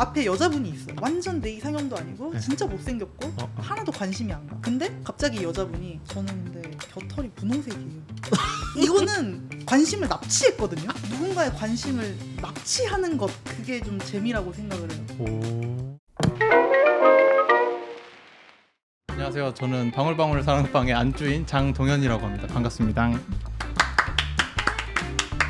앞에 여자분이 있어요. 완전 내 이상형도 아니고 네. 진짜 못생겼고 어, 어. 하나도 관심이 안 가. 근데 갑자기 여자분이 저는 근데 겨털이 분홍색이에요. 이거는 관심을 납치했거든요. 누군가의 관심을 납치하는 것 그게 좀 재미라고 생각을 해요. 오. 안녕하세요. 저는 방울방울 사랑방의 안주인 장동현이라고 합니다. 반갑습니다.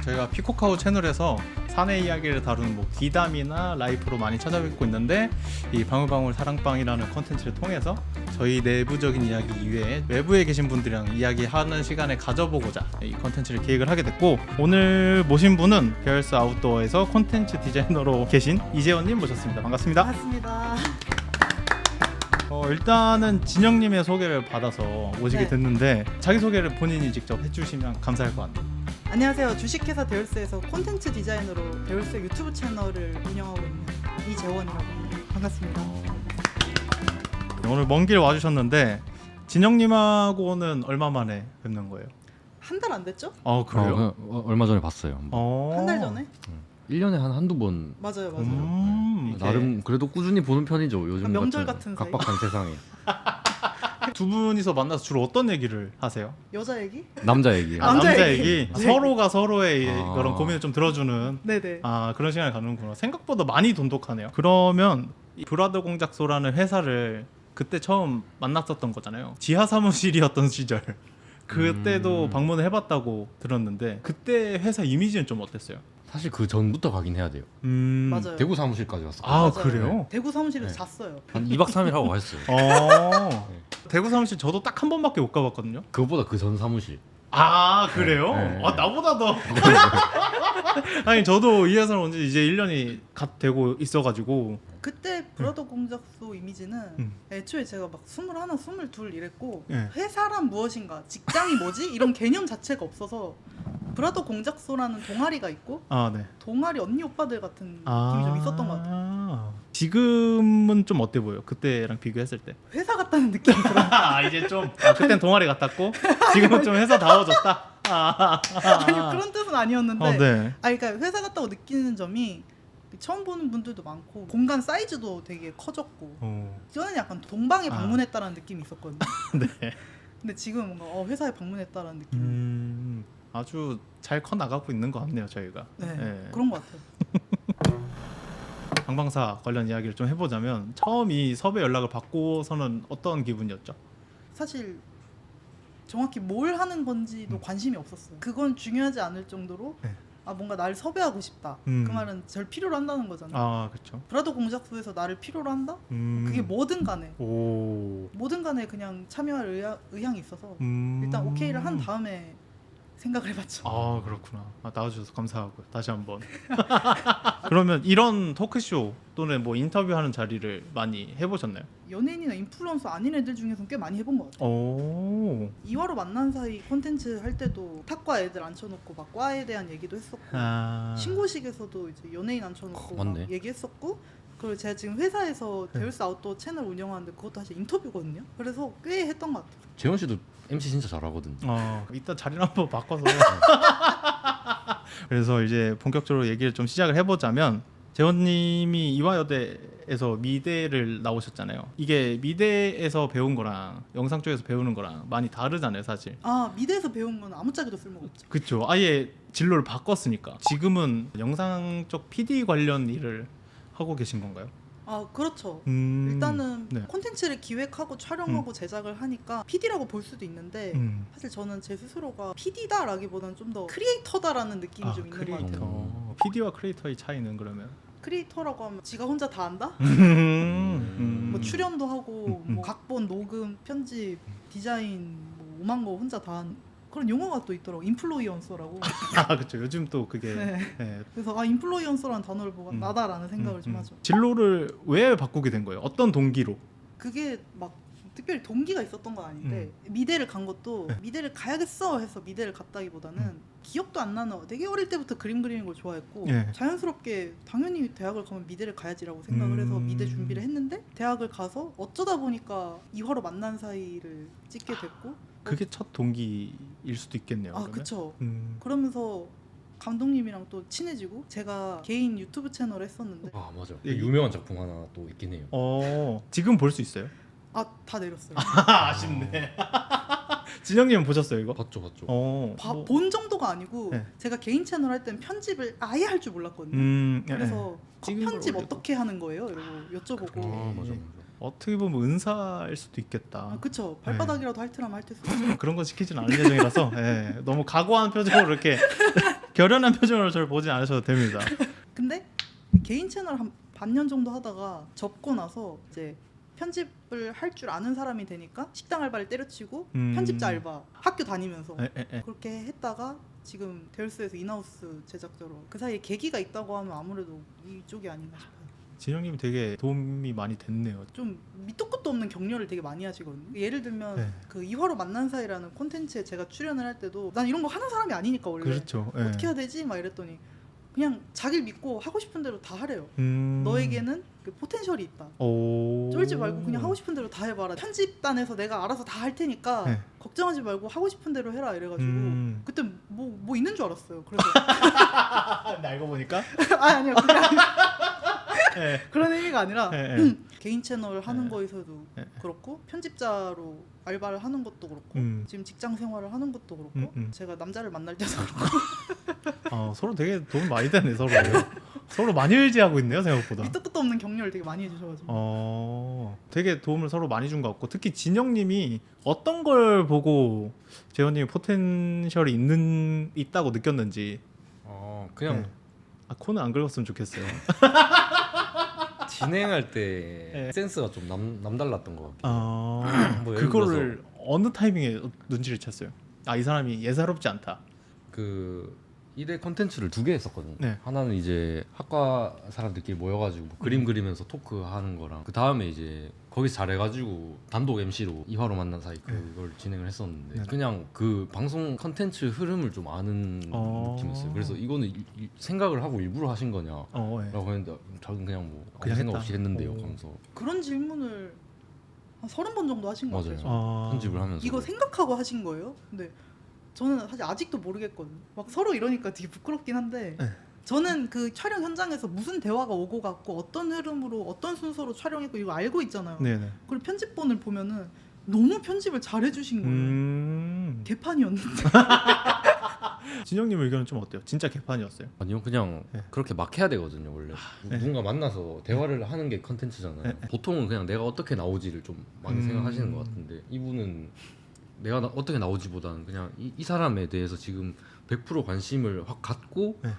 저희가 피코카우 채널에서 사내 이야기를 다루는 뭐 귀담이나 라이프로 많이 찾아뵙고 있는데 이 방울방울 사랑방이라는 컨텐츠를 통해서 저희 내부적인 이야기 이외에 외부에 계신 분들이랑 이야기하는 시간을 가져보고자 이 컨텐츠를 기획을 하게 됐고 오늘 모신 분은 베어스 아웃도어에서 콘텐츠 디자이너로 계신 이재원님 모셨습니다. 반갑습니다. 반갑습니다. 어, 일단은 진영님의 소개를 받아서 오시게 네. 됐는데 자기 소개를 본인이 직접 해주시면 감사할 것 같네요. 안녕하세요. 주식회사 데울스에서 콘텐츠 디자이너로 데울스 유튜브 채널을 운영하고 있는 이재원이라고 합니다. 반갑습니다. 오늘 먼 길 와주셨는데 진영님하고는 얼마 만에 뵙는 거예요? 한 달 안 됐죠? 어 그래요? 어, 어, 얼마 전에 봤어요. 뭐. 어. 한 달 전에? 1년에 한 한두 번 맞아요, 맞아요. 음, 이게 나름 그래도 꾸준히 보는 편이죠. 요즘 아, 명절 같은 사이? 각박한 세상에. 두 분이서 만나서 주로 어떤 얘기를 하세요? 여자 얘기? 남자 얘기. 아, 남자 남자 얘기. 얘기. 네. 서로가 서로의 아. 그런 고민을 좀 들어주는 네네. 아 그런 시간을 갖는구나. 생각보다 많이 돈독하네요. 그러면 이 브라더 공작소라는 회사를 그때 처음 만났었던 거잖아요. 지하 사무실이었던 시절. 그때도 음. 방문을 해봤다고 들었는데 그때 회사 이미지는 좀 어땠어요? 사실 그 전부터 가긴 해야 돼요. 음. 맞아요. 대구 사무실까지 왔어. 아 맞아요. 그래요? 대구 사무실에서 네. 잤어요. 한 2박 3일 하고 갔어요. 어. 대구 사무실 저도 딱 한 번밖에 못 가봤거든요. 그것보다 그 전 사무실. 아 그래요? 네. 아 나보다 더. 아니 저도 이 회사를 온지 이제 1년이 갓 되고 있어가지고 그때 브라더 공작소 이미지는 음. 애초에 제가 막 스물하나, 스물둘 이랬고 네. 회사란 무엇인가, 직장이 뭐지 이런 개념 자체가 없어서 브라더 공작소라는 동아리가 있고 아 네. 동아리 언니 오빠들 같은 아. 느낌이 좀 있었던 것 같아요. 지금은 좀 어때 보여? 그때랑 비교했을 때. 회사 같다는 느낌이 들어요. 아 이제 좀 아, 그땐 동아리 같았고 지금은 좀 회사 다워졌다. 아, 아니 그런 뜻은 아니었는데 어, 네. 아 그러니까 회사 같다고 느끼는 점이 처음 보는 분들도 많고 공간 사이즈도 되게 커졌고 어, 저는 약간 동방에 아. 방문했다라는 느낌이 있었거든요. 네. 근데 지금 뭔가 어, 회사에 방문했다라는 느낌. 음, 아주 잘 커 나가고 있는 것 같네요 저희가. 네, 네. 그런 것 같아요. 방방사 관련 이야기를 좀 해보자면 처음 이 섭외 연락을 받고서는 어떤 기분이었죠? 사실 정확히 뭘 하는 건지도 음. 관심이 없었어요. 그건 중요하지 않을 정도로 네. 아 뭔가 나를 섭외하고 싶다. 음. 그 말은 절 필요로 한다는 거잖아 요. 아 그렇죠. 브라더 공작소에서 나를 필요로 한다? 음. 그게 뭐든 간에 오. 뭐든 간에 그냥 참여할 의향, 의향이 있어서 음. 일단 오케이를 한 다음에 생각을 해봤죠. 아 그렇구나. 아, 나와주셔서 감사하고요. 다시 한번. 그러면 이런 토크쇼 또는 뭐 인터뷰하는 자리를 많이 해보셨나요? 연예인이나 인플루언서 아닌 애들 중에서는 꽤 많이 해본 것 같아요. 오. 이화로 만난 사이 콘텐츠 할 때도 탁과 애들 앉혀놓고 막 과에 대한 얘기도 했었고 아. 신고식에서도 이제 연예인 앉혀놓고 어, 막 맞네. 얘기했었고 그리고 제가 지금 회사에서 네. 데울스 아웃도어 채널 운영하는데 그것도 사실 인터뷰거든요. 그래서 꽤 했던 것 같아요. 재원 씨도 MC 진짜 잘하거든. 어, 이따 자리를 한번 바꿔서. 그래서 이제 본격적으로 얘기를 좀 시작을 해보자면 재원님이 이화여대에서 미대를 나오셨잖아요. 이게 미대에서 배운 거랑 영상 쪽에서 배우는 거랑 많이 다르잖아요, 사실. 아 미대에서 배운 건 아무짝에도 쓸모가 없죠. 그쵸. 아예 진로를 바꿨으니까. 지금은 영상 쪽 PD 관련 일을 하고 계신 건가요? 아 그렇죠. 음, 일단은 네. 콘텐츠를 기획하고 촬영하고 제작을 하니까 PD라고 볼 수도 있는데 음. 사실 저는 제 스스로가 PD다라기보다는 좀 더 크리에이터다라는 느낌이 아, 좀 있는 것 크리에이터. 같아요. 같아요. PD와 크리에이터의 차이는 그러면? 크리에이터라고 하면 지가 혼자 다 한다? 음. 뭐 출연도 하고 음, 음. 뭐 각본, 녹음, 편집, 디자인 뭐 오만 거 혼자 다 한 그런 용어가 또 있더라고 인플루언서라고. 아, 그렇죠. 요즘 또 그게 네. 네, 그래서 아 인플루언서라는 단어를 보고 음. 나다라는 생각을 음, 좀 음. 하죠. 진로를 왜 바꾸게 된 거예요? 어떤 동기로? 그게 막 특별히 동기가 있었던 건 아닌데 음. 미대를 간 것도 네. 미대를 가야겠어 해서 미대를 갔다기보다는 음. 기억도 안 나는 되게 어릴 때부터 그림 그리는 걸 좋아했고 예. 자연스럽게 당연히 대학을 가면 미대를 가야지라고 생각을 해서 음. 미대 준비를 했는데 대학을 가서 어쩌다 보니까 이화로 만난 사이를 찍게 됐고 그게 첫 동기일 수도 있겠네요. 아 그러면? 그쵸 음. 그러면서 감독님이랑 또 친해지고 제가 개인 유튜브 채널 했었는데 아 맞아. 예, 유명한 작품 하나 또 있긴 해요. 어 지금 볼 수 있어요? 아 다 내렸어요. 아쉽네. 진영님은 보셨어요 이거? 봤죠 봤죠. 어. 봐- 뭐- 본 정도가 아니고 네. 제가 개인 채널 할 때는 편집을 아예 할 줄 몰랐거든요. 음. 예, 예. 그래서 찍은 걸 편집. 어떻게 하는 거예요? 이러고 여쭤보고 아 맞아 맞아. 어떻게 보면 은사일 수도 있겠다. 아, 그쵸 발바닥이라도 할 테라면 할때 그런 거 시키진 않을 예정이라서 예, 너무 각오한 표정으로 이렇게 결연한 표정으로 저를 보진 않으셔도 됩니다. 근데 개인 채널 한 반년 정도 하다가 접고 나서 이제 편집을 할 줄 아는 사람이 되니까 식당 알바를 때려치고 음. 편집자 알바 학교 다니면서 예, 예, 예. 그렇게 했다가 지금 데울스에서 인하우스 제작자로 그 사이에 계기가 있다고 하면 아무래도 이쪽이 아닌가 싶어요. 진영님이 되게 도움이 많이 됐네요. 좀 밑도 끝도 없는 격려를 되게 많이 하시거든요. 예를 들면 네. 그 이화로 만난 사이라는 콘텐츠에 제가 출연을 할 때도 난 이런 거 하는 사람이 아니니까 원래 그렇죠. 예. 어떻게 해야 되지? 막 이랬더니 그냥 자기를 믿고 하고 싶은 대로 다 하래요. 음. 너에게는 그 포텐셜이 있다. 오. 쫄지 말고 그냥 하고 싶은 대로 다 해봐라. 편집단에서 내가 알아서 다 할 테니까 네. 걱정하지 말고 하고 싶은 대로 해라 이래가지고 음. 그때 뭐뭐 있는 줄 알았어요. 그래서 근데 알고 보니까 아 아니요 그게 예. 그런 의미가 아니라. 음, 개인 채널 하는 네. 거에서도 네. 그렇고 편집자로 알바를 하는 것도 그렇고 음. 지금 직장 생활을 하는 것도 그렇고 음, 음. 제가 남자를 만날 때도 그렇고 어, 서로 되게 도움 많이 되네 서로. 서로 많이 의지하고 있네요 생각보다. 밑도 끝도 없는 격려를 되게 많이 해주셔가지고 어, 되게 도움을 서로 많이 준 것 같고 특히 진영님이 어떤 걸 보고 재원님이 포텐셜이 있는 있다고 느꼈는지 아 그냥 네. 아, 코는 안 긁었으면 좋겠어요. 진행할 때 네. 센스가 좀 남 남달랐던 것 같아요. 아, 뭐 예를 그거를 어느 타이밍에 눈치를 챘어요? 아 이 사람이 예사롭지 않다. 그 1회 컨텐츠를 두 개 했었거든요. 네. 하나는 이제 학과 사람들끼리 모여가지고 뭐 그림 그리면서 토크하는 거랑 그 다음에 이제 거기서 잘해가지고 단독 MC로 이화로 만난 사이 그걸 진행을 했었는데 네. 그냥 그 방송 컨텐츠 흐름을 좀 아는 어. 느낌이었어요. 그래서 이거는 이- 이- 생각을 하고 일부러 하신 거냐? 어, 예. 라고 했는데 자기는 그냥 뭐 아무 그냥 생각 했다. 없이 했는데요. 오. 하면서 그런 질문을 한 서른 번 정도 하신 것 맞아요. 같아요. 아, 편집을 하면서 이거 생각하고 하신 거예요? 근데 저는 사실 아직도 모르겠거든요. 막 서로 이러니까 되게 부끄럽긴 한데 네. 저는 그 촬영 현장에서 무슨 대화가 오고 갔고 어떤 흐름으로 어떤 순서로 촬영했고 이거 알고 있잖아요. 네네. 그리고 편집본을 보면은 너무 편집을 잘 해주신 거예요. 음, 개판이었는데 진영님 의견은 좀 어때요? 진짜 개판이었어요? 아니요 그냥 네. 그렇게 막 해야 되거든요 원래 네. 누군가 만나서 대화를 하는 게 컨텐츠잖아요 네. 보통은 그냥 내가 어떻게 나오지를 좀 많이 음. 생각하시는 것 같은데 이분은 내가 나- 어떻게 나오지보다는 그냥 이, 이 사람에 대해서 지금 100% 관심을 확 갖고 네.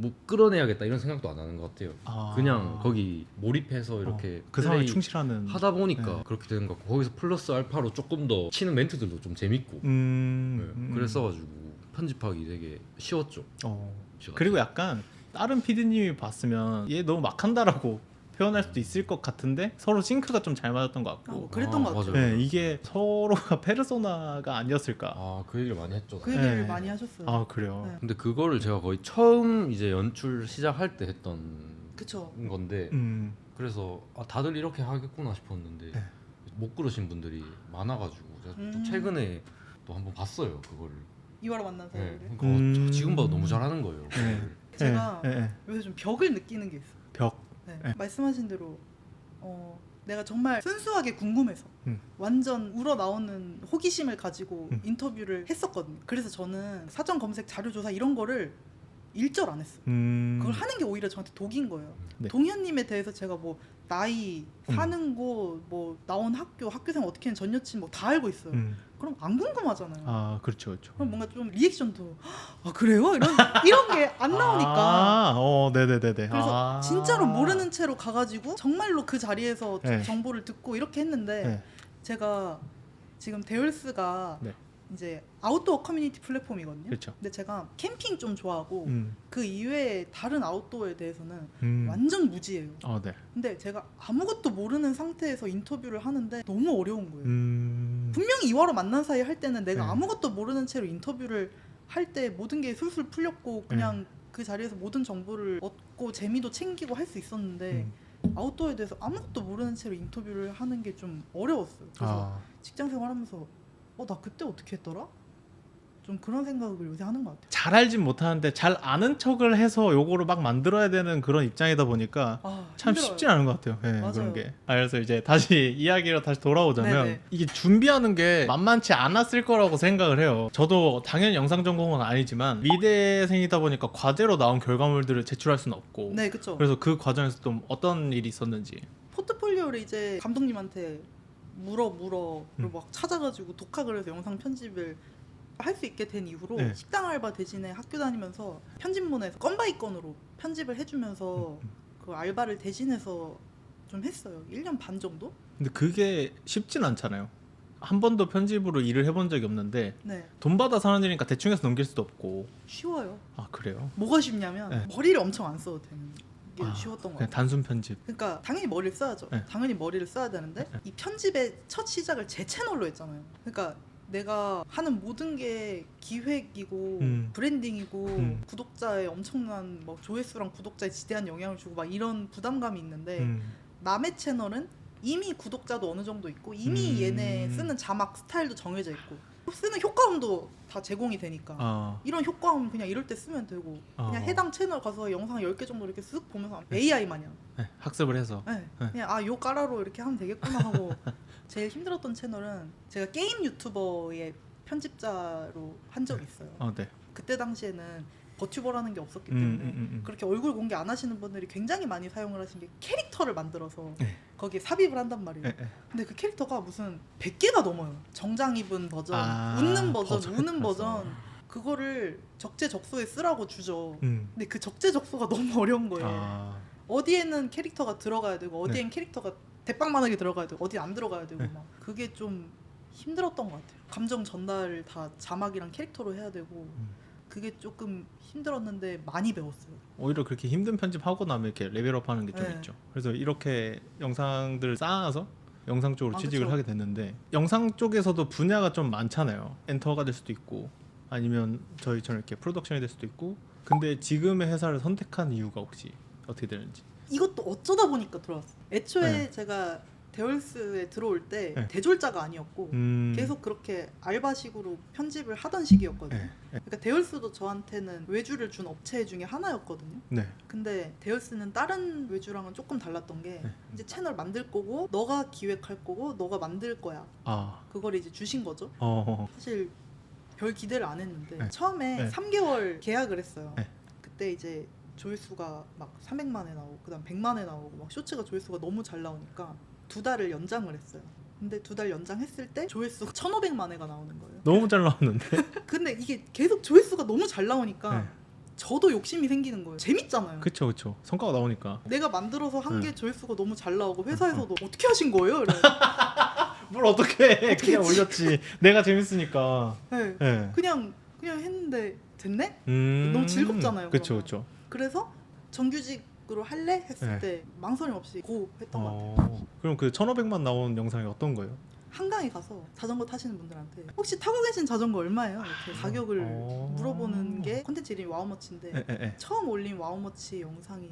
뭐 끌어내야겠다 이런 생각도 안 하는 것 같아요 아, 그냥 거기 몰입해서 이렇게 어, 그 상황에 플레이 충실하는. 하다 보니까 네. 그렇게 되는 것 같고 거기서 플러스 알파로 조금 더 치는 멘트들도 좀 재밌고 음, 네. 음. 그랬어가지고 편집하기 되게 쉬웠죠 어. 쉬웠죠. 그리고 약간 다른 PD님이 봤으면 얘 너무 막한다라고 표현할 수도 있을 것 같은데 서로 싱크가 좀 잘 맞았던 것 아, 같고. 뭐 그랬던 아, 것 같아요. 네, 이게 서로가 페르소나가 아니었을까. 아그 얘기를 많이 했죠 그 얘기를 네. 많이 하셨어요. 아 그래요. 네. 근데 그거를 제가 거의 처음 이제 연출 시작할 때 했던 그쵸. 건데 음, 그래서 아, 다들 이렇게 하겠구나 싶었는데 네. 못 그러신 분들이 많아가지고 제가 좀 음. 최근에 또 한번 봤어요 그거를 이화로 만난 네. 사이를. 그러니까 음. 어, 지금 봐도 너무 잘하는 거예요 네. 제가 예, 예, 예. 요새 좀 벽을 느끼는 게 있어요. 벽. 네. 네. 말씀하신 대로 어, 내가 정말 순수하게 궁금해서 음. 완전 우러 나오는 호기심을 가지고 음. 인터뷰를 했었거든요. 그래서 저는 사전 검색 자료 조사 이런 거를 일절 안 했어요. 음, 그걸 하는 게 오히려 저한테 독인 거예요. 네. 동현님에 대해서 제가 뭐 나이, 음. 사는 곳, 뭐 나온 학교, 학교생 어떻게 한전 여친 뭐 다 알고 있어요. 음, 그럼 안 궁금하잖아요. 아 그렇죠, 그렇죠. 그럼 뭔가 좀 리액션도 아 그래요? 이런 이런 게 안 나오니까. 아, 어, 네네네네. 그래서 아. 진짜로 모르는 채로 가가지고 정말로 그 자리에서 네. 정보를 듣고 이렇게 했는데 네. 제가 지금 데울스가 네. 이제 아웃도어 커뮤니티 플랫폼이거든요. 그렇죠. 근데 제가 캠핑 좀 좋아하고 음, 그 이외에 다른 아웃도어에 대해서는 음. 완전 무지예요. 어, 네. 근데 제가 아무것도 모르는 상태에서 인터뷰를 하는데 너무 어려운 거예요. 음, 분명히 이화로 만난 사이 할 때는 내가 네. 아무것도 모르는 채로 인터뷰를 할 때 모든 게 술술 풀렸고 그냥 그 자리에서 모든 정보를 얻고 재미도 챙기고 할 수 있었는데 음. 아웃도어에 대해서 아무것도 모르는 채로 인터뷰를 하는 게 좀 어려웠어요. 그래서 아, 직장 생활하면서 어 나 그때 어떻게 했더라? 좀 그런 생각을 요새 하는 것 같아요. 잘 알진 못하는데 잘 아는 척을 해서 요거를 막 만들어야 되는 그런 입장이다 보니까 아, 참 힘들어요. 쉽지 않은 것 같아요. 예, 맞아요. 그런 게. 아, 그래서 이제 다시 이야기로 다시 돌아오자면 네네. 이게 준비하는 게 만만치 않았을 거라고 생각을 해요. 저도 당연히 영상 전공은 아니지만 미대생이다 보니까 과제로 나온 결과물들을 제출할 수는 없고. 네, 그렇죠. 그래서 그 과정에서 좀 어떤 일이 있었는지. 포트폴리오를 이제 감독님한테 물어 물어 음. 막 찾아가지고 독학을 해서 영상 편집을 할 수 있게 된 이후로 네. 식당 알바 대신에 학교 다니면서 편집문에서 건 바이 건으로 편집을 해주면서 음, 그 알바를 대신해서 좀 했어요. 1년 반 정도? 근데 그게 쉽진 않잖아요. 한 번도 편집으로 일을 해본 적이 없는데 네, 돈 받아 사는 일이니까 대충 해서 넘길 수도 없고. 쉬워요. 아 그래요? 뭐가 쉽냐면 네. 머리를 엄청 안 써도 되는 게 아, 쉬웠던 것 같아요. 단순 편집. 그러니까 당연히 머리를 써야죠. 네. 당연히 머리를 써야 되는데 네. 이 편집의 첫 시작을 제 채널로 했잖아요. 그러니까 내가 하는 모든 게 기획이고 음. 브랜딩이고 음. 구독자의 엄청난 뭐 조회수랑 구독자에 지대한 영향을 주고 막 이런 부담감이 있는데 음. 남의 채널은 이미 구독자도 어느 정도 있고 이미 음. 얘네 쓰는 자막 스타일도 정해져 있고 쓰는 효과음도 다 제공이 되니까 아. 이런 효과음 그냥 이럴 때 쓰면 되고 그냥 어. 해당 채널 가서 영상 10개 정도 이렇게 쓱 보면서 AI 마냥 네, 학습을 해서. 네, 네. 그냥 아 요 까라로 이렇게 하면 되겠구나 하고 제일 힘들었던 채널은 제가 게임 유튜버의 편집자로 한 적이 있어요. 어, 네. 그때 당시에는 버튜버라는 게 없었기 음, 때문에 음, 음, 음. 그렇게 얼굴 공개 안 하시는 분들이 굉장히 많이 사용을 하신 게 캐릭터를 만들어서 네. 거기에 삽입을 한단 말이에요. 예, 예. 근데 그 캐릭터가 무슨 100개가 넘어요. 정장 입은 버전, 아, 웃는 버전, 버전. 우는 버전. 그거를 적재적소에 쓰라고 주죠. 음. 근데 그 적재적소가 너무 어려운 거예요. 아. 어디에는 캐릭터가 들어가야 되고 어디엔 캐릭터가 대빵만하게 들어가야 되고 어디 안 들어가야 되고 네. 막 그게 좀 힘들었던 것 같아요. 감정 전달을 다 자막이랑 캐릭터로 해야 되고 음. 그게 조금 힘들었는데 많이 배웠어요. 오히려 그렇게 힘든 편집하고 나면 이렇게 레벨업하는 게 좀 네. 있죠. 그래서 이렇게 영상들을 쌓아서 영상 쪽으로 아, 취직을 그쵸. 하게 됐는데 영상 쪽에서도 분야가 좀 많잖아요. 엔터가 될 수도 있고 아니면 저희처럼 이렇게 프로덕션이 될 수도 있고 근데 지금의 회사를 선택한 이유가 혹시 어떻게 되는지 이것도 어쩌다 보니까 들어왔어요. 애초에 네. 제가 데얼스에 들어올 때 네. 대졸자가 아니었고 음... 계속 그렇게 알바식으로 편집을 하던 시기였거든요. 네, 네. 그러니까 데얼스도 저한테는 외주를 준 업체 중에 하나였거든요. 네. 근데 데얼스는 다른 외주랑은 조금 달랐던 게 네. 이제 채널 만들 거고 너가 기획할 거고 너가 만들 거야. 아, 그걸 이제 주신 거죠. 어, 사실 별 기대를 안 했는데 네. 처음에 네. 3개월 계약을 했어요. 네. 그때 이제 조회수가 막 300만에 나오고 그다음 100만에 나오고 막 쇼츠가 조회수가 너무 잘 나오니까 두 달을 연장을 했어요. 근데 두 달 연장했을 때 조회수가 1,500만 회가 나오는 거예요. 너무 잘 나왔는데. 근데 이게 계속 조회수가 너무 잘 나오니까 네. 저도 욕심이 생기는 거예요. 재밌잖아요. 그쵸, 그쵸. 성과가 나오니까. 내가 만들어서 한게 네. 조회수가 너무 잘 나오고 회사에서도 어떻게 하신 거예요? 이래. 뭘 어떻게 해? 그냥 했지? 올렸지. 내가 재밌으니까. 네. 네. 그냥 그냥 했는데 됐네? 음... 너무 즐겁잖아요, 그쵸, 그러면. 그쵸. 그래서 정규직 으로 할래 했을 네. 때 망설임 없이 고 했던 것 같아요. 어, 그럼 그 1,500만 나온 영상이 어떤 거예요? 한강에 가서 자전거 타시는 분들한테 혹시 타고 계신 자전거 얼마예요? 이렇게 가격을 어. 물어보는 게 콘텐츠 이름이 와우머치인데 에, 에, 에. 처음 올린 와우머치 영상이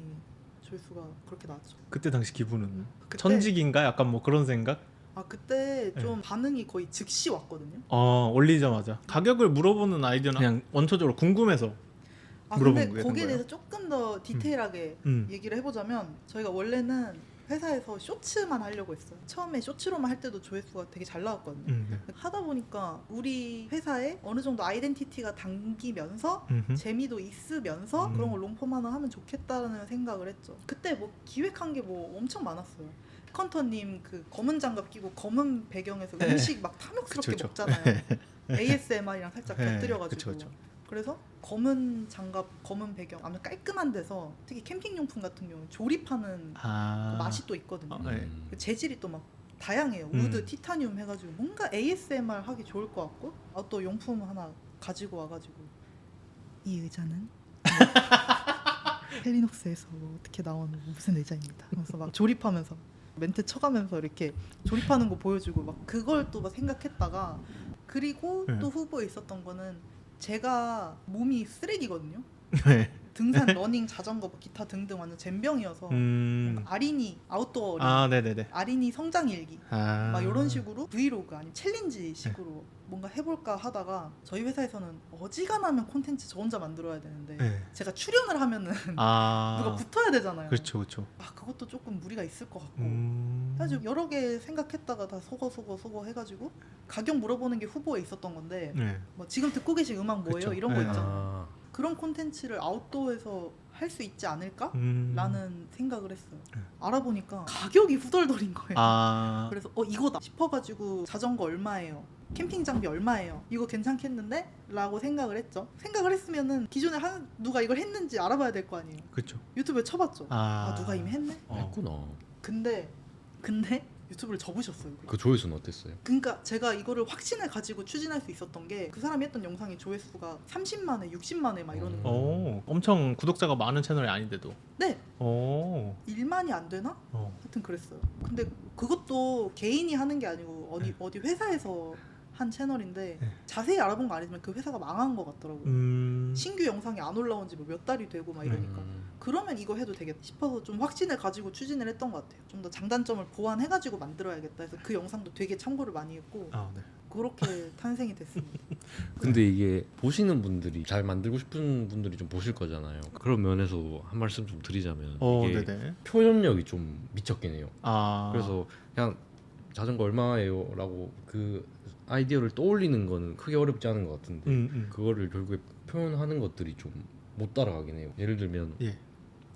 조회수가 그렇게 나왔죠. 그때 당시 기분은 그때- 천직인가? 약간 뭐 그런 생각? 아 그때 네. 좀 반응이 거의 즉시 왔거든요. 어 올리자마자 가격을 물어보는 아이디어는 그냥 원초적으로 궁금해서 아 물어본 근데 거예요, 거기에? 대해서 조금 더 디테일하게 음. 얘기를 해보자면 저희가 원래는 회사에서 쇼츠만 하려고 했어요. 처음에 쇼츠로만 할 때도 조회수가 되게 잘 나왔거든요. 음, 네. 하다 보니까 우리 회사에 어느 정도 아이덴티티가 담기면서 음흠. 재미도 있으면서 음. 그런 걸 롱폼 하나 하면 좋겠다는 생각을 했죠. 그때 뭐 기획한 게 뭐 엄청 많았어요. 컨터님 그 검은 장갑 끼고 검은 배경에서 네. 음식 막 탐욕스럽게 그쵸, 그쵸. 먹잖아요. ASMR이랑 살짝 네, 곁들여가지고. 그쵸. 그래서 검은 장갑, 검은 배경, 아무튼 깔끔한 데서 특히 캠핑 용품 같은 경우 는 조립하는 아 그 맛이 또 있거든요. 아, 네. 그 재질이 또 막 다양해요. 음. 우드, 티타늄 해가지고 뭔가 ASMR 하기 좋을 것 같고 아, 또 용품 하나 가지고 와가지고 이 의자는 헬리녹스에서 어떻게 나오는 무슨 의자입니다. 그래서 막 조립하면서 멘트 쳐가면서 이렇게 조립하는 거 보여주고 막 그걸 또 막 생각했다가 그리고 네. 또 후보에 있었던 거는 제가 몸이 쓰레기거든요. 네. 등산, 러닝, 자전거, 뭐 기타 등등 완전 젬병이어서 음. 아린이 아웃도어 어린이, 아, 네네네. 아린이 성장 일기 아. 막 이런 식으로 브이로그 아니 챌린지 식으로 뭔가 해볼까 하다가 저희 회사에서는 어지간하면 콘텐츠 저 혼자 만들어야 되는데 네. 제가 출연을 하면은 아. 누가 붙어야 되잖아요. 그렇죠, 그렇죠. 아 그것도 조금 무리가 있을 것 같고 음. 사실 여러 개 생각했다가 다 속어 속어 속어 해가지고 가격 물어보는 게 후보에 있었던 건데 네. 뭐 지금 듣고 계신 음악 뭐예요 그쵸. 이런 거 네. 있잖아 요. 아, 그런 콘텐츠를 아웃도어에서 할 수 있지 않을까? 음. 라는 생각을 했어요. 네. 알아보니까 가격이 후덜덜인 거예요. 아. 그래서 어 이거다 싶어가지고 자전거 얼마예요? 캠핑 장비 얼마예요? 이거 괜찮겠는데? 라고 생각을 했죠. 생각을 했으면은 기존에 한 누가 이걸 했는지 알아봐야 될 거 아니에요. 그렇죠. 유튜브에 쳐봤죠. 아. 아 누가 이미 했네? 어. 했구나. 근데 근데 유튜브를 접으셨어요. 이걸. 그 조회수는 어땠어요? 그러니까 제가 이거를 확신을 가지고 추진할 수 있었던 게 그 사람이 했던 영상의 조회수가 30만회, 60만회 막 이러는 거예요. 오, 엄청 구독자가 많은 채널이 아닌데도. 네, 오. 1만이 안 되나? 어. 하여튼 그랬어요. 근데 그것도 개인이 하는 게 아니고 어디 네. 어디 회사에서 한 채널인데 네. 자세히 알아본 거 아니지만 그 회사가 망한 것 같더라고요. 음. 신규 영상이 안 올라온 지뭐몇 달이 되고 막 이러니까 음. 그러면 이거 해도 되겠다 싶어서 좀 확신을 가지고 추진을 했던 것 같아요. 좀 더 장단점을 보완해가지고 만들어야겠다 해서 그 영상도 되게 참고를 많이 했고 아, 네. 그렇게 탄생이 됐습니다. 근데 이게 보시는 분들이 잘 만들고 싶은 분들이 좀 보실 거잖아요. 그런 면에서 한 말씀 좀 드리자면 어, 이게 네네. 표현력이 좀 미쳤긴 해요. 아. 그래서 그냥 자전거 얼마예요 라고 그 아이디어를 떠올리는 거는 크게 어렵지 않은 것 같은데 음, 음. 그거를 결국에 표현하는 것들이 좀 못 따라가긴 해요. 예를 들면 예.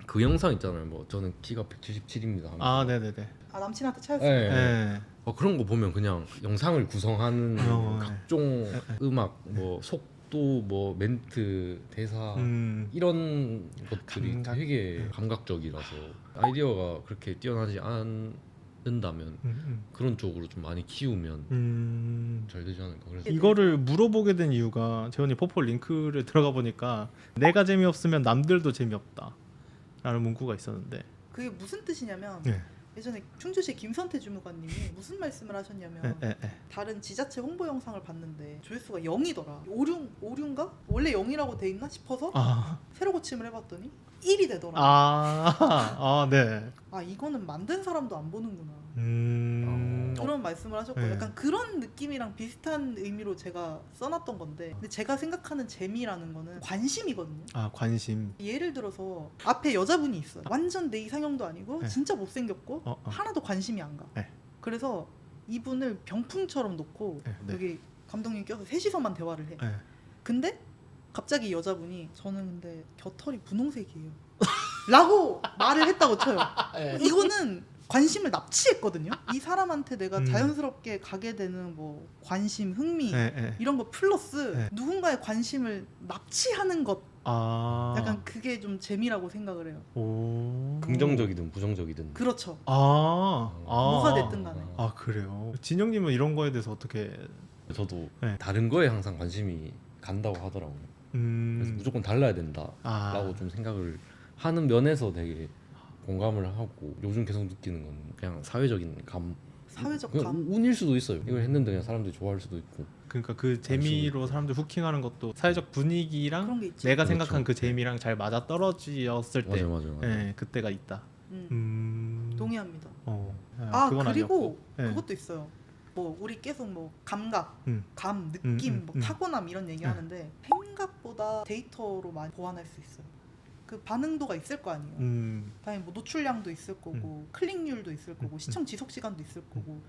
그 영상 있잖아요. 뭐 저는 키가 177입니다. 아, 네네네. 아 남친한테 차였어요. 네. 네. 어, 그런 거 보면 그냥 영상을 구성하는 어, 네. 각종 음악, 뭐 속도, 뭐 멘트, 대사 음. 이런 것들이 감각? 되게 감각적이라서 아이디어가 그렇게 뛰어나지 않 는다면 음, 음. 그런 쪽으로 좀 많이 키우면 음. 잘 되지 않을까. 그래서 이거를 물어보게 된 이유가 재원이 포폴 링크를 들어가 보니까 내가 재미없으면 남들도 재미없다. 라는 문구가 있었는데. 그게 무슨 뜻이냐면 네. 예전에 충주시 김선태 주무관님이 무슨 말씀을 하셨냐면 에, 에, 에. 다른 지자체 홍보 영상을 봤는데 조회수가 0이더라. 오류 오류인가? 원래 0이라고 돼 있나 싶어서 아. 새로 고침을 해봤더니 1이 되더라. 아. 아. 아, 네. 이거는 만든 사람도 안 보는구나. 음. 그런 말씀을 하셨고 네. 약간 그런 느낌이랑 비슷한 의미로 제가 써놨던 건데 근데 제가 생각하는 재미라는 거는 관심이거든요. 아, 관심. 예를 들어서 앞에 여자분이 있어요. 완전 내 이상형도 아니고 네. 진짜 못생겼고 어, 어. 하나도 관심이 안 가. 네. 그래서 이분을 병풍처럼 놓고 네, 네. 여기 감독님 껴서 셋이서만 대화를 해. 네. 근데 갑자기 여자분이 저는 근데 겨털이 분홍색이에요. 라고 말을 했다고 쳐요. 네. 이거는 관심을 납치했거든요. 이 사람한테 내가 음. 자연스럽게 가게 되는 뭐 관심, 흥미 네, 네. 이런 거 플러스 네. 누군가의 관심을 납치하는 것 아. 약간 그게 좀 재미라고 생각을 해요. 오. 긍정적이든 부정적이든 그렇죠. 아. 아. 뭐가 됐든 간에. 아, 그래요. 진영 님은 이런 거에 대해서 어떻게 저도 네. 다른 거에 항상 관심이 간다고 하더라고요. 음. 그래서 무조건 달라야 된다라고 아. 좀 생각을 하는 면에서 되게 공감을 하고 요즘 계속 느끼는 건 그냥 사회적인 감 사회적 그냥 감. 우- 운일 수도 있어요. 이걸 했는데 그냥 사람들이 좋아할 수도 있고 그러니까 그 재미로 사람들 후킹하는 것도 사회적 분위기랑 그런 게 있죠. 내가 그렇죠. 생각한 그 재미랑 잘 맞아 떨어지었을 때, 맞아요, 맞아요. 맞아요. 예, 그때가 있다. 음, 음. 동의합니다. 어. 예, 아 그건 그리고 아니었고. 예. 그것도 있어요. 뭐 우리 계속 뭐 감각, 음. 감, 느낌, 음, 음, 뭐 음. 타고남 이런 얘기하는데 생각보다 데이터로 많이 보완할 수 있어요. 그 반응도가 있을 거 아니에요. 음. 당연히 뭐 노출량도 있을 거고 클릭률도 있을 거고 음, 시청 지속 시간도 있을 거고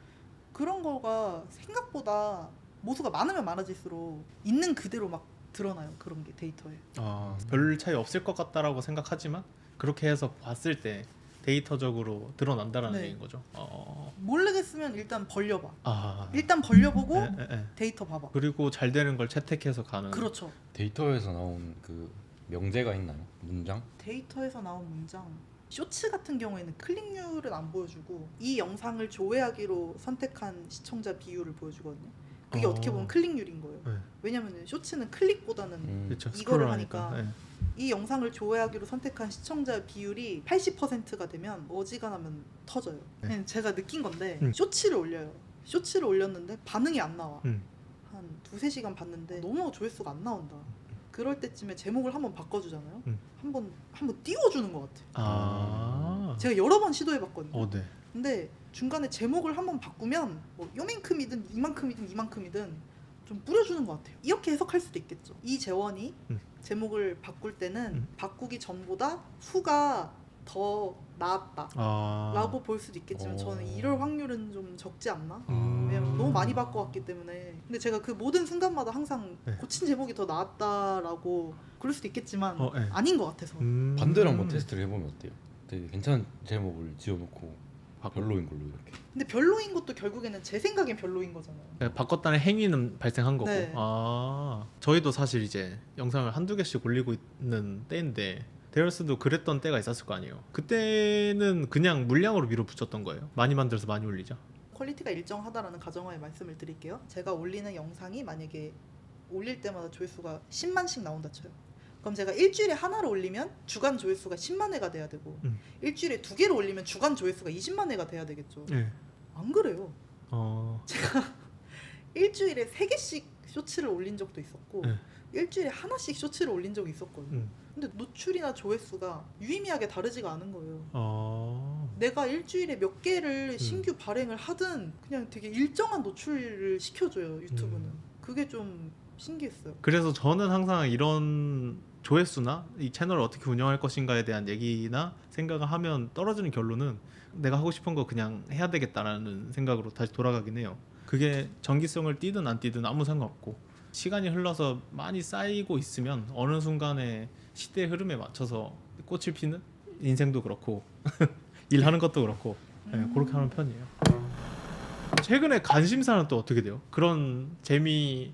그런 거가 생각보다 모수가 많으면 많아질수록 있는 그대로 막 드러나요 그런 게 데이터에. 아, 별 차이 없을 것 같다라고 생각하지만 그렇게 해서 봤을 때 데이터적으로 드러난다라는 네. 얘기인 거죠. 어. 모르겠으면 일단 벌려봐. 아. 일단 벌려보고 예, 예, 예. 데이터 봐봐. 그리고 잘 되는 걸 채택해서 가는. 그렇죠. 데이터에서 나온 그 명제가 있나요? 문장? 데이터에서 나온 문장 쇼츠 같은 경우에는 클릭률은 안 보여주고 이 영상을 조회하기로 선택한 시청자 비율을 보여주거든요. 그게 어. 어. 떻게 보면 클릭률인 거예요. 네. 왜냐면 쇼츠는 클릭보다는 음. 그렇죠. 이거를 하니까. 예. 이 영상을 조회하기로 선택한 시청자 비율이 80%가 되면 어지간하면 터져요. 네. 그냥 제가 느낀 건데 음. 쇼츠를 올려요. 쇼츠를 올렸는데 반응이 안 나와. 음. 한 두세 시간 봤는데 너무 조회수가 안 나온다. 그럴 때쯤에 제목을 한번 바꿔주잖아요. 음. 한번 한번 띄워주는 것 같아요. 아. 제가 여러 번 시도해봤거든요. 어, 네. 근데 중간에 제목을 한번 바꾸면 뭐 요만큼이든 이만큼이든 이만큼이든 좀 뿌려주는 것 같아요. 이렇게 해석할 수도 있겠죠. 이 재원이 음. 제목을 바꿀 때는 음. 바꾸기 전보다 후가 더 나았다. 아. 라고 볼 수도 있겠지만 어. 저는 이럴 확률은 좀 적지 않나? 음. 왜냐면 너무 많이 바꿔왔기 때문에 근데 제가 그 모든 순간마다 항상 네. 고친 제목이 더 나았다라고 그럴 수도 있겠지만 어, 네. 아닌 것 같아서 음. 반대로 한번 테스트를 해보면 어때요? 되게 괜찮은 제목을 지어놓고. 별로인 걸로 이렇게. 근데 별로인 것도 결국에는 제 생각엔 별로인 거잖아요 네, 바꿨다는 행위는 발생한 거고. 네. 아, 저희도 사실 이제 영상을 한두 개씩 올리고 있는 때인데 데럴스도 그랬던 때가 있었을 거 아니에요. 그때는 그냥 물량으로 밀어붙였던 거예요. 많이 만들어서 많이 올리자. 퀄리티가 일정하다라는 가정하에 말씀을 드릴게요 제가 올리는 영상이 만약에 올릴 때마다 조회수가 10만씩 나온다 쳐요 그럼 제가 일주일에 하나를 올리면 주간 조회수가 10만 회가 돼야 되고 음. 일주일에 두 개를 올리면 주간 조회수가 20만 회가 돼야 되겠죠 네. 안 그래요 어. 일주일에 세 개씩 쇼츠를 올린 적도 있었고 네. 일주일에 하나씩 쇼츠를 올린 적이 있었거든요. 음. 근데 노출이나 조회수가 유의미하게 다르지가 않은 거예요. 어. 내가 일주일에 몇 음. 개를 신규 발행을 하든 그냥 되게 일정한 노출을 시켜줘요 유튜브는. 음. 그게 좀 신기했어요. 그래서 저는 항상 이런 조회수나 이 채널을 어떻게 운영할 것인가에 대한 얘기나 생각을 하면 떨어지는 결론은 내가 하고 싶은 거 그냥 해야 되겠다라는 생각으로 다시 돌아가긴 해요. 그게 정기성을 띠든 안 띠든 아무 상관없고 시간이 흘러서 많이 쌓이고 있으면 어느 순간에 시대의 흐름에 맞춰서 꽃을 피는 인생도 그렇고 일하는 것도 그렇고 네, 음. 그렇게 하는 편이에요. 최근에 관심사는 또 어떻게 돼요? 그런 재미의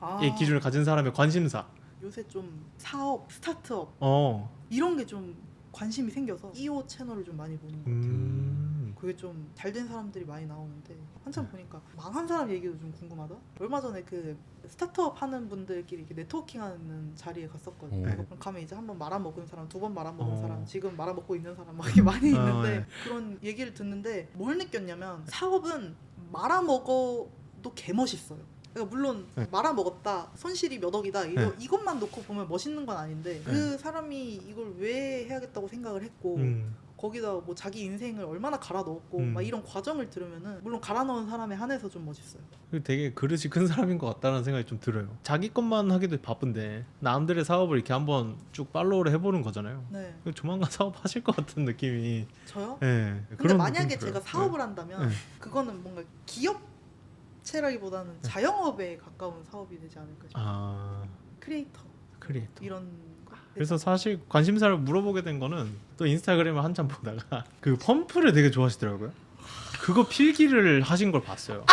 아, 기준을 가진 사람의 관심사. 요새 좀 사업, 스타트업 어. 이런 게 좀 관심이 생겨서 2호 채널을 좀 많이 보는 것 같아요. 음. 그게 좀 잘 된 사람들이 많이 나오는데 한참 보니까 망한 사람 얘기도 좀 궁금하다. 얼마 전에 그 스타트업 하는 분들끼리 이렇게 네트워킹하는 자리에 갔었거든요. 네. 그럼 가면 이제 한번 말아먹은 사람, 두 번 말아먹은 어. 사람, 지금 말아먹고 있는 사람 막 이렇게 많이 어, 있는데 네. 그런 얘기를 듣는데 뭘 느꼈냐면 사업은 말아먹어도 개 멋있어요. 그러니까 물론 네. 말아먹었다 손실이 몇 억이다 이거, 네. 이것만 놓고 보면 멋있는 건 아닌데 그 사람이 이걸 왜 해야겠다고 생각을 했고 음. 거기다 뭐 자기 인생을 얼마나 갈아 넣었고 음. 막 이런 과정을 들으면은 물론 갈아 넣은 사람에 한해서 좀 멋있어요. 되게 그릇이 큰 사람인 것 같다는 생각이 좀 들어요. 자기 것만 하기도 바쁜데 남들의 사업을 이렇게 한번 쭉 팔로우를 해보는 거잖아요. 네, 조만간 사업하실 것 같은 느낌이. 저요? 예. 근데 그런 만약에. 제가 사업을 한다면 네. 그거는 뭔가 기업 체라기보다는 자영업에 가까운 사업이 되지 않을까 싶어요. 아 크리에이터 크리에이터. 이런 거. 그래서 사실 관심사를 물어보게 된 거는 또 인스타그램을 한참 보다가 그 펌프를 되게 좋아하시더라고요. 그거 필기를 하신 걸 봤어요.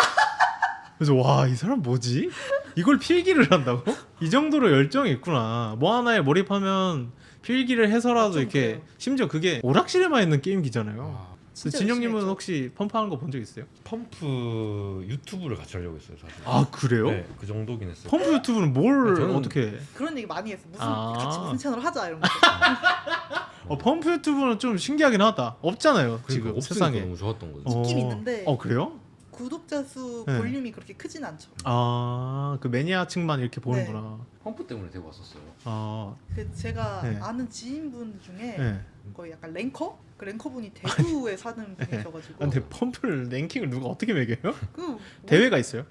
그래서 와 이 사람 뭐지? 이걸 필기를 한다고? 이 정도로 열정이 있구나. 뭐 하나에 몰입하면 필기를 해서라도 아, 좀 이렇게. 심지어 그게 오락실에만 있는 게임기잖아요. 진영님은. 혹시 펌프하는 거 본 적 있어요? 펌프 유튜브를 같이 하려고 했어요 사실. 아 그래요? 네, 그 정도긴 했어요. 펌프 유튜브는 뭘 네, 저는- 어떻게? 해? 그런 얘기 많이 했어. 무슨 아. 같이 무슨 채널 하자 이런 거. 어 펌프 유튜브는 좀 신기하긴 하다. 없잖아요 그러니까 지금 없으니까 세상에. 너무 좋았던 거죠. 어. 있긴 있는데. 어 그래요? 구독자 수 네. 볼륨이 그렇게 크진 않죠. 아그 매니아층만 이렇게 보는구나. 펌프 때문에 되고 왔었어요. 아 그 제가 네. 아는 지인분 중에 네. 거의 약간 랭커? 그 랭커분이 대구에 사는 분이셔가지고 아, 근데 펌프를 랭킹을 누가 어떻게 매겨요? 그 뭐- 대회가 있어요?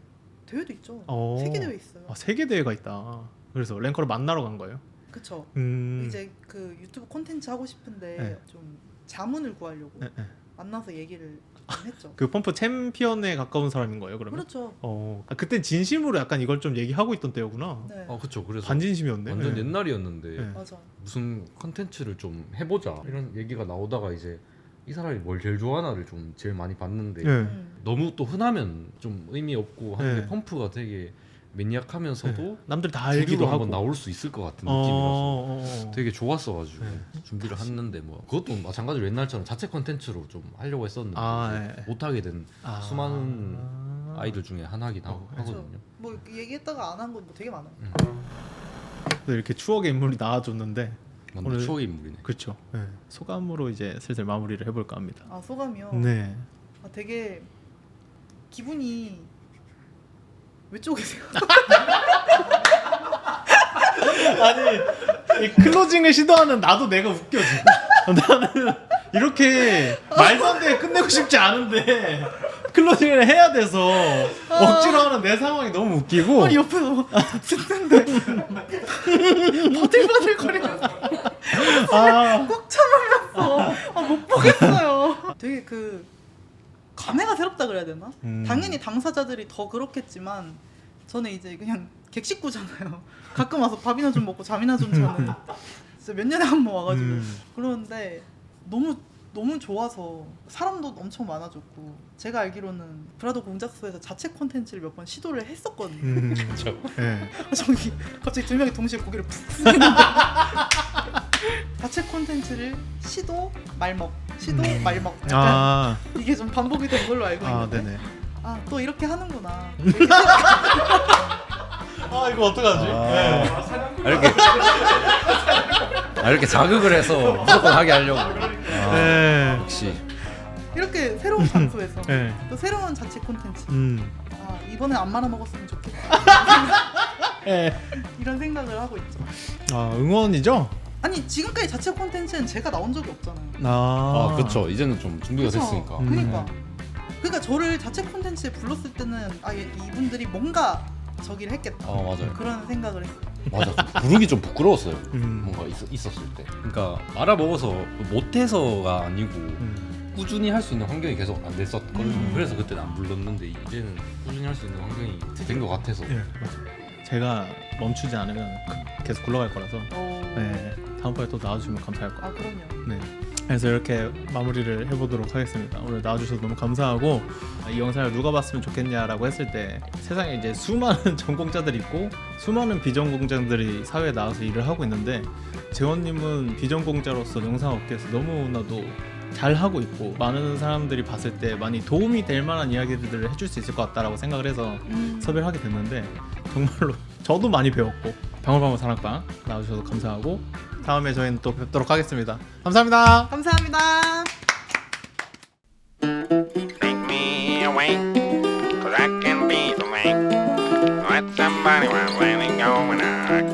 대회도 있죠. 어. 세계 대회 있어요. 아 세계 대회가 있다. 그래서 랭커를 만나러 간 거예요. 그쵸. 음. 이제 그 유튜브 콘텐츠 하고 싶은데 네. 좀 자문을 구하려고 네, 네. 만나서 얘기를 좀 했죠. 그 펌프 챔피언에 가까운 사람인 거예요. 그러면? 그렇죠. 어. 아, 그때 진심으로 약간 이걸 좀 얘기하고 있던 때였구나. 네. 아 그쵸. 그래서 반진심이었네. 완전 네. 옛날이었는데 네. 맞아. 무슨 컨텐츠를 좀 해보자 이런 얘기가 나오다가 이제 이 사람이 뭘 제일 좋아하나를 좀 제일 많이 봤는데 네. 음. 너무 또 흔하면 좀 의미 없고 하는데 네. 펌프가 되게 매니악하면서도 남들 다 알기도 하고. 한번 나올 수 있을 것 같은 어, 느낌이라서 어, 어. 되게 좋았어가지고 네. 준비를 했는데 뭐 그것도 마찬가지로 옛날처럼 자체 컨텐츠로 좀 하려고 했었는데 아, 네. 못하게 된 아. 수많은 아이들 중에 하나긴 하, 어, 그렇죠. 하거든요. 뭐 얘기했다가 안 한건뭐 되게 많아요. 또 이렇게 추억의 인물이 나와줬는데 오늘- 추억의 인물이네. 그렇죠. 네. 소감으로 이제 슬슬 마무리를 해볼까 합니다. 아 소감이요. 네. 아, 되게 기분이 왜 쪼개세요? 아니 이 클로징을 시도하는 나도 내가 웃겨 지금. 나는 이렇게 말도 안 되게 끝내고 싶지 않은데 클로징을 해야 돼서 억지로 하는 내 상황이 너무 웃기고 아니 옆에서 듣는데 버들버들 거리면서 아, 꾹 참으면서 아, 못 보겠어요. 되게 그 감회가 새롭다 그래야 되나? 음. 당연히 당사자들이 더 그렇겠지만 저는 이제 그냥 객식구잖아요. 가끔 와서 밥이나 좀 먹고 잠이나 좀 자는 진짜 몇 년에 한 번 와가지고 음. 그러는데 너무 너무 좋아서 사람도 엄청 많아졌고 제가 알기로는 브라더 공작소에서 자체 콘텐츠를 몇 번 시도를 했었거든요. 음, 그렇죠. 예. 저기 갑자기 두 명이 동시에 고개를 푹 숙이는데 자체 콘텐츠를 시도 말먹 시도 말먹 약간 아, 이게 좀 반복이 된 걸로 알고 아, 있는데 네네. 아 또 이렇게 하는구나 아, 이거 어떡하지? 아, 이렇게 아, 이렇게 자극을 해서 무조건 하게 하려고. 아, 네. 역시 이렇게 새로운 장소에서 네. 또 새로운 자체 콘텐츠 음. 아 이번에 안 말아 먹었으면 좋겠다 예. 이런 생각을 하고 있죠 아, 응원이죠? 아니 지금까지 자체 콘텐츠는 제가 나온 적이 없잖아요 아, 아 그렇죠. 이제는 좀 준비가 그쵸? 됐으니까. 음. 그러니까 그러니까 저를 자체 콘텐츠에 불렀을 때는 아 얘- 이분들이 뭔가 저기를 했겠다 아 맞아요. 그런 생각을 했어요 맞아. 부르기 좀 부끄러웠어요. 음. 뭔가 있, 었을 때. 그러니까 알아먹어서 못해서가 아니고 음. 꾸준히 할 수 있는 환경이 계속 안 됐었거든요. 음. 그래서 그때는 안 불렀는데 이제는 꾸준히 할 수 있는 환경이 된 것 같아서. 예, 맞아요. 제가 멈추지 않으면 그- 계속 굴러갈 거라서 어... 네, 다음번에 또 나와주시면 감사할 것아 그럼요 같아요. 네. 그래서 이렇게 마무리를 해보도록 하겠습니다. 오늘 나와주셔서 너무 감사하고 이 영상을 누가 봤으면 좋겠냐라고 했을 때 세상에 이제 수많은 전공자들이 있고 수많은 비전공자들이 사회에 나와서 일을 하고 있는데 재원님은 비전공자로서 영상업계에서 너무나도 잘 하고 있고 많은 사람들이 봤을 때 많이 도움이 될 만한 이야기들을 해줄 수 있을 것 같다라고 생각을 해서 음. 섭외를 하게 됐는데 정말로 저도 많이 배웠고 방울방울 사랑방 나와주셔서 감사하고 다음에 저희는 또 뵙도록 하겠습니다. 감사합니다. 감사합니다 Take me away, cause I can be the man. Let somebody while planning going on.